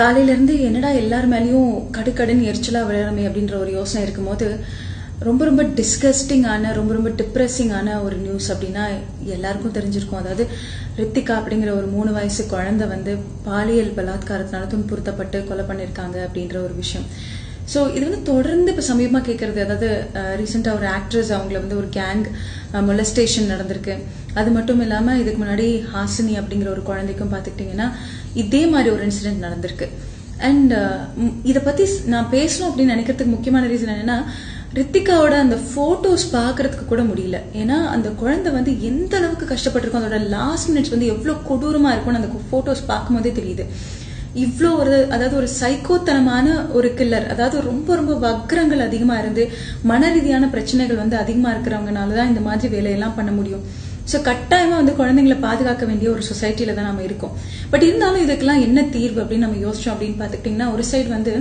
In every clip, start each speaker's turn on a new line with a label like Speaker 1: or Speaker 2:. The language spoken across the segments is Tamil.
Speaker 1: காலையிலேருந்து என்னடா எல்லார் மேலேயும் கடுக்கடுன்னு எரிச்சலாக விளையாடமே அப்படின்ற ஒரு யோசனை இருக்கும்போது ரொம்ப ரொம்ப டிஸ்கஸ்டிங்கான ரொம்ப ரொம்ப டிப்ரெஸிங்கான ஒரு நியூஸ் அப்படின்னா எல்லாருக்கும் தெரிஞ்சிருக்கும். அதாவது ரித்திகா அப்படிங்கிற ஒரு மூணு வயசு குழந்தை வந்து பாலியல் பலாத்காரத்தினால துன்புறுத்தப்பட்டு கொலை பண்ணியிருக்காங்க அப்படின்ற ஒரு விஷயம். ஸோ இது வந்து தொடர்ந்து இப்போ சமீபமாக கேட்குறது அதாவது ரீசெண்டாக ஒரு ஆக்ட்ரஸ் அவங்கள வந்து ஒரு கேங் மொலஸ்டேஷன் நடந்திருக்கு. அது மட்டும் இல்லாமல் இதுக்கு முன்னாடி ஹாசினி அப்படிங்கிற ஒரு குழந்தைக்கும் பார்த்துக்கிட்டிங்கன்னா இதே மாதிரி ஒரு இன்சிடென்ட் நடந்திருக்கு. அண்ட் இதை பற்றி நான் பேசணும் அப்படின்னு நினைக்கிறதுக்கு முக்கியமான ரீசன் என்னன்னா ரித்திகாவோட அந்த ஃபோட்டோஸ் பார்க்கறதுக்கு கூட முடியல. ஏன்னா அந்த குழந்தை வந்து எந்த அளவுக்கு கஷ்டப்பட்டிருக்கும் அதோட லாஸ்ட் மினிட்ஸ் வந்து எவ்வளோ கொடூரமாக இருக்கும்னு அந்த ஃபோட்டோஸ் பார்க்கும்போதே தெரியுது. இவ்வளோ ஒரு அதாவது ஒரு சைக்கோத்தனமான ஒரு கில்லர் அதாவது ரொம்ப ரொம்ப வக்ரங்கள் அதிகமாக இருந்து மன ரீதியான பிரச்சனைகள் வந்து அதிகமாக இருக்கிறவங்கனால தான் இந்த மாதிரி வேலையெல்லாம் பண்ண முடியும். ஸோ கட்டாயமாக வந்து குழந்தைங்களை பாதுகாக்க வேண்டிய ஒரு சொசைட்டியில் தான் நம்ம இருக்கோம். பட் இருந்தாலும் இதுக்கெல்லாம் என்ன தீர்வு அப்படின்னு நம்ம யோசிச்சோம் அப்படின்னு பார்த்துக்கிட்டிங்கன்னா ஒரு சைடு வந்து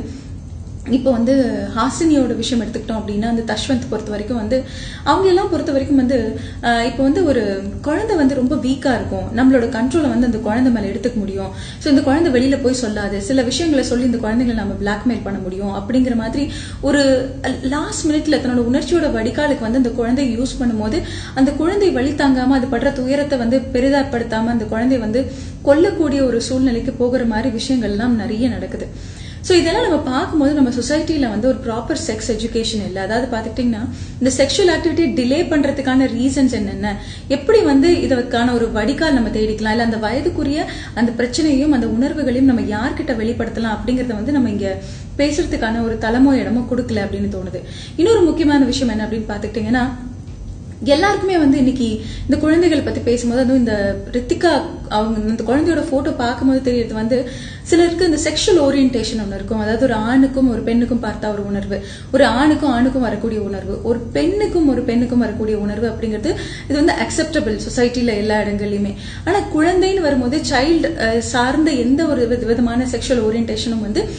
Speaker 1: இப்போ வந்து ஹாசினியோட விஷயம் எடுத்துக்கிட்டோம் அப்படின்னா அந்த தஷ்வந்த் பொறுத்த வரைக்கும் வந்து அவங்க எல்லாம் பொறுத்த வரைக்கும் வந்து இப்போ வந்து ஒரு குழந்தை வந்து ரொம்ப வீக்கா இருக்கும். நம்மளோட கண்ட்ரோலை வந்து அந்த குழந்தை மேல எடுத்துக்க முடியும். ஸோ இந்த குழந்தை வெளியில போய் சொல்லாது. சில விஷயங்களை சொல்லி இந்த குழந்தைங்களை நம்ம பிளாக்மெயில் பண்ண முடியும். அப்படிங்கிற மாதிரி ஒரு லாஸ்ட் மினிட்ல தன்னோட உணர்ச்சியோட வடிகாலுக்கு வந்து அந்த குழந்தைய யூஸ் பண்ணும்போது அந்த குழந்தை வழி தாங்காம அது படுற துயரத்தை வந்து பெரிதாப்படுத்தாமல் அந்த குழந்தை வந்து கொல்லக்கூடிய ஒரு சூழ்நிலைக்கு போகிற மாதிரி விஷயங்கள்லாம் நிறைய நடக்குது. ஸோ இதெல்லாம் நம்ம பார்க்கும்போது நம்ம சொசைட்டியில் வந்து ஒரு ப்ராப்பர் செக்ஸ் எஜுகேஷன் இல்லை. அதாவது பார்த்துக்கிட்டிங்கன்னா இந்த செக்ஷுவல் ஆக்டிவிட்டி டிலே பண்ணுறதுக்கான ரீசன்ஸ் என்னென்ன? எப்படி வந்து இதற்கான ஒரு வடிகால் நம்ம தேடிக்கலாம்? இல்லை அந்த வயதுக்குரிய அந்த பிரச்சனையும் அந்த உணர்வுகளையும் நம்ம யார்கிட்ட வெளிப்படுத்தலாம் அப்படிங்கிறத வந்து நம்ம இங்கே பேசுறதுக்கான ஒரு தலைமோ இடமோ கொடுக்கல அப்படின்னு தோணுது. இன்னொரு முக்கியமான விஷயம் என்ன அப்படின்னு பார்த்துக்கிட்டிங்கன்னா எல்லாருக்குமே வந்து இன்னைக்கு இந்த குழந்தைகள் பத்தி பேசும்போது அதுவும் இந்த ரித்திகா அவங்க இந்த குழந்தையோட போட்டோ பார்க்கும்போது தெரியறது வந்து சிலருக்கு இந்த செக்ஷுவல் ஓரியன்டேஷன் ஒன்று இருக்கும். அதாவது ஒரு ஆணுக்கும் ஒரு பெண்ணுக்கும் பார்த்தா ஒரு உணர்வு. ஒரு ஆணுக்கும் ஆணுக்கும் வரக்கூடிய உணர்வு. ஒரு பெண்ணுக்கும் ஒரு பெண்ணுக்கும் வரக்கூடிய உணர்வு அப்படிங்கிறது இது வந்து அக்செப்டபிள் சொசைட்டில எல்லா இடங்கள்லையுமே. ஆனா குழந்தைன்னு வரும்போது சைல்டு சார்ந்த எந்த ஒரு வித- விதமான செக்ஷுவல் ஓரியன்டேஷனும் வந்து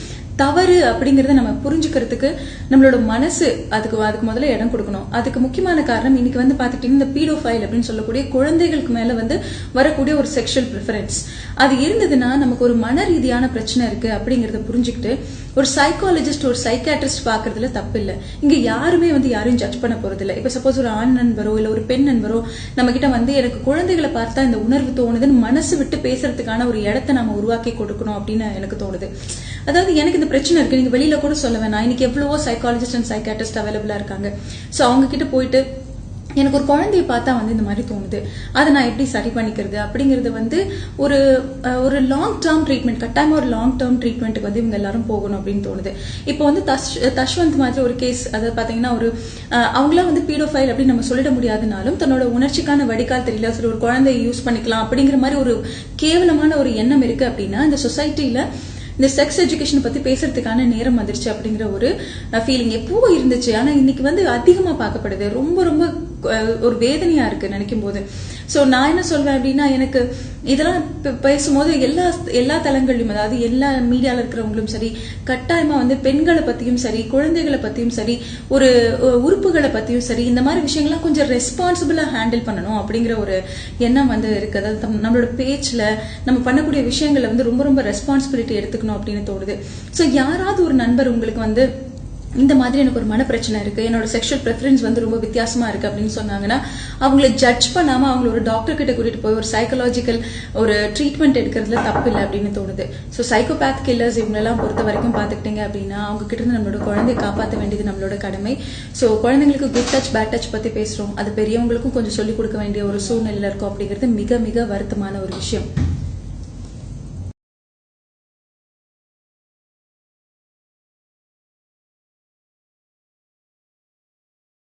Speaker 1: தவறு அப்படிங்கறத நம்ம புரிஞ்சுக்கிறதுக்கு நம்மளோட மனசு அதுக்கு அதுக்கு முதல்ல இடம் கொடுக்கணும். அதுக்கு முக்கியமான காரணம் இன்னைக்கு வந்து பாத்துட்டீங்கன்னா இந்த பீடோஃபைல் அப்படின்னு சொல்லக்கூடிய குழந்தைகளுக்கு மேல வந்து வரக்கூடிய ஒரு செக்ஷுவல் ப்ரிஃபரன்ஸ் அது இருந்ததுன்னா நமக்கு ஒரு மன ரீதியான பிரச்சனை இருக்கு அப்படிங்கறத புரிஞ்சுக்கிட்டு ஒரு சைக்காலஜிஸ்ட் ஒரு சைக்காட்ரிஸ்ட் பாக்குறதுல தப்பு இல்ல. இங்க யாருமே வந்து யாரையும் ஜட்ஜ் பண்ண போறது இல்ல இப்ப சப்போஸ் ஒரு ஆண் நண்பரோ இல்ல ஒரு பெண் நண்பரோ நம்ம கிட்ட வந்து எனக்கு குழந்தைகளை பார்த்தா இந்த உணர்வு தோணுதுன்னு மனசு விட்டு பேசுறதுக்கான ஒரு இடத்தை நம்ம உருவாக்கி கொடுக்கணும் அப்படின்னு எனக்கு தோணுது. அதாவது எனக்கு இந்த பிரச்சனை இருக்கு. நீங்க வெளியில கூட சொல்ல வேணாம். இன்னைக்கு எவ்வளவோ சைக்காலஜிஸ்ட் அண்ட் சைக்காட்டிஸ்ட் அவைலபிளா இருக்காங்க. சோ அவங்க கிட்ட போயிட்டு எனக்கு ஒரு குழந்தைய பார்த்தா வந்து இந்த மாதிரி தோணுது. அதை நான் எப்படி சரி பண்ணிக்கிறது? அப்படிங்கிறது வந்து ஒரு ஒரு லாங் டேர்ம் ட்ரீட்மெண்ட் கட்டாயமா ஒரு லாங் டேர்ம் ட்ரீட்மெண்ட்டுக்கு வந்து இவங்க எல்லாரும் போகணும் அப்படின்னு தோணுது. இப்போ வந்து தஷ் தஷ்வந்த் மாதிரி ஒரு கேஸ் அதாவது பாத்தீங்கன்னா ஒரு அவங்களாம் வந்து பீடோஃபைல் அப்படின்னு நம்ம சொல்லிட முடியாதுனாலும் தன்னோட உணர்ச்சிக்கான வடிகால் தெரியல. சரி ஒரு குழந்தையை யூஸ் பண்ணிக்கலாம் அப்படிங்கிற மாதிரி ஒரு கேவலமான ஒரு எண்ணம் இருக்கு அப்படின்னா இந்த சொசைட்டில இந்த செக்ஸ் எஜுகேஷன் பத்தி பேசுறதுக்கான நேரம் வந்துருச்சு அப்படிங்கிற ஒரு ஃபீலிங் எப்பவோ இருந்துச்சு. ஆனா இன்னைக்கு வந்து அதிகமா பார்க்கப்படுது. ரொம்ப ரொம்ப ஒரு வேதனையா இருக்கு நினைக்கும் போது சோ நான் என்ன சொல்வேன் அப்படின்னா எனக்கு இதெல்லாம் பேசும்போது எல்லா எல்லா தளங்கள்லயும் அதாவது எல்லா மீடியால இருக்கிறவங்களும் சரி கட்டாயமா வந்து பெண்களை பத்தியும் சரி குழந்தைகளை பத்தியும் சரி ஒரு உறுப்புகளை பத்தியும் சரி இந்த மாதிரி விஷயங்கள்லாம் கொஞ்சம் ரெஸ்பான்சிபிளா ஹேண்டில் பண்ணணும் அப்படிங்கிற ஒரு எண்ணம் வந்து இருக்கு. அதாவது நம்மளோட பேச்சுல நம்ம பண்ணக்கூடிய விஷயங்களை வந்து ரொம்ப ரொம்ப ரெஸ்பான்சிபிலிட்டி எடுத்துக்கணும் அப்படின்னு தோணுது. சோ யாராவது ஒரு நண்பர் உங்களுக்கு வந்து இந்த மாதிரி எனக்கு ஒரு மன பிரச்சனை இருக்கு. என்னோட செக்ஷுவல் ப்ரெஃபரன்ஸ் வந்து ரொம்ப வித்தியாசமா இருக்கு அப்படின்னு சொன்னாங்கன்னா அவங்கள ஜட்ஜ் பண்ணாம அவங்கள ஒரு டாக்டர் கிட்ட கூட்டிட்டு போய் ஒரு சைக்கலாஜிக்கல் ஒரு ட்ரீட்மெண்ட் எடுக்கிறதுல தப்பு இல்லை அப்படின்னு தோணுது. ஸோ சைக்கோபேத் கில்லர்ஸ் இவங்களெல்லாம் பொறுத்த வரைக்கும் பார்த்துக்கிட்டீங்க அப்படின்னா அவங்க கிட்ட இருந்து நம்மளோட குழந்தைய காப்பாற்ற வேண்டியது நம்மளோட கடமை. ஸோ குழந்தைங்களுக்கு குட் டச் பேட் டச் பத்தி பேசுறோம். அது பெரியவங்களுக்கும் கொஞ்சம் சொல்லிக் கொடுக்க வேண்டிய ஒரு சூழ்நிலையில இருக்கும் அப்படிங்கிறது மிக மிக வருத்தமான ஒரு விஷயம்.